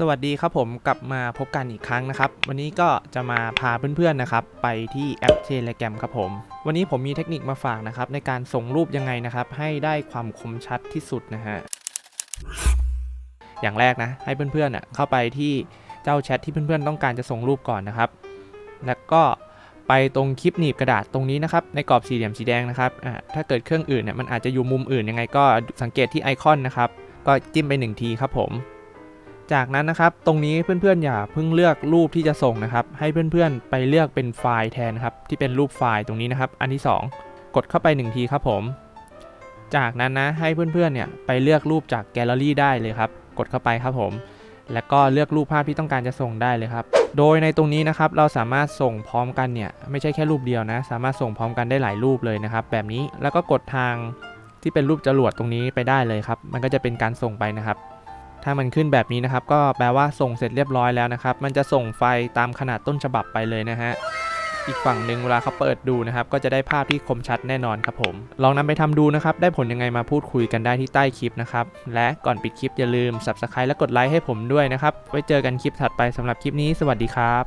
สวัสดีครับผมกลับมาพบกันอีกครั้งนะครับ วันนี้ก็จะมาพาเพื่อนๆนะครับ ไปที่แอป Telegram ครับผม วันนี้ผมมีเทคนิคมาฝากนะครับ ในการส่งรูปยังไงนะครับ ให้ได้ความคมชัดที่สุดนะฮะอย่างแรกนะ ให้เพื่อนๆน่ะเข้าไปที่เจ้าแชทที่เพื่อนๆต้องการจะส่งรูปก่อนนะครับ แล้วก็ไปตรงคลิปหนีบกระดาษตรงนี้นะครับในกรอบสี่เหลี่ยมสีแดงนะครับอ่าถ้าเกิดเครื่องอื่นเนี่ยมันอาจจะอยู่มุมอื่นยังไงก็สังเกตที่ไอคอนนะครับก็จิ้มไปหนึ่งทีครับผม จากนั้นนะครับตรงนี้เพื่อนๆอย่าเพิ่งเลือกรูปที่จะส่งนะครับ ให้เพื่อนๆไปเลือกเป็นไฟล์แทนครับที่เป็นรูปไฟล์ตรงนี้นะครับ อันที่ 2 กดเข้าไป 1 ทีครับผม จากนั้นนะให้เพื่อนๆเนี่ยไปเลือกรูปจากแกลเลอรี่ได้เลยครับ กดเข้าไปครับผม แล้วก็เลือกรูปภาพที่ต้องการจะส่งได้เลยครับ โดยในตรงนี้นะครับเราสามารถส่งพร้อมกันเนี่ยไม่ใช่แค่รูปเดียวนะ สามารถส่งพร้อมกันได้หลายรูปเลยนะครับ แบบนี้แล้วก็กดทางที่เป็นรูปจรวดตรงนี้ไปได้เลยครับ มันก็จะเป็นการส่งไปนะครับ ถ้ามันขึ้นแบบนี้นะครับ ก็แปลว่าส่งเสร็จเรียบร้อยแล้วนะครับ มันจะส่งไฟตามขนาดต้นฉบับไปเลยนะฮะอีกฝั่งหนึ่งเวลาเขาเปิดดูนะครับ ก็จะได้ภาพที่คมชัดแน่นอนครับผม ลองนำไปทำดูนะครับ ได้ผลยังไงมาพูดคุยกันได้ที่ใต้คลิปนะครับ และก่อนปิดคลิปอย่าลืม subscribe และกดไลค์ให้ผมด้วยนะครับ ไว้เจอกันคลิปถัดไปสำหรับคลิปนี้ สวัสดีครับ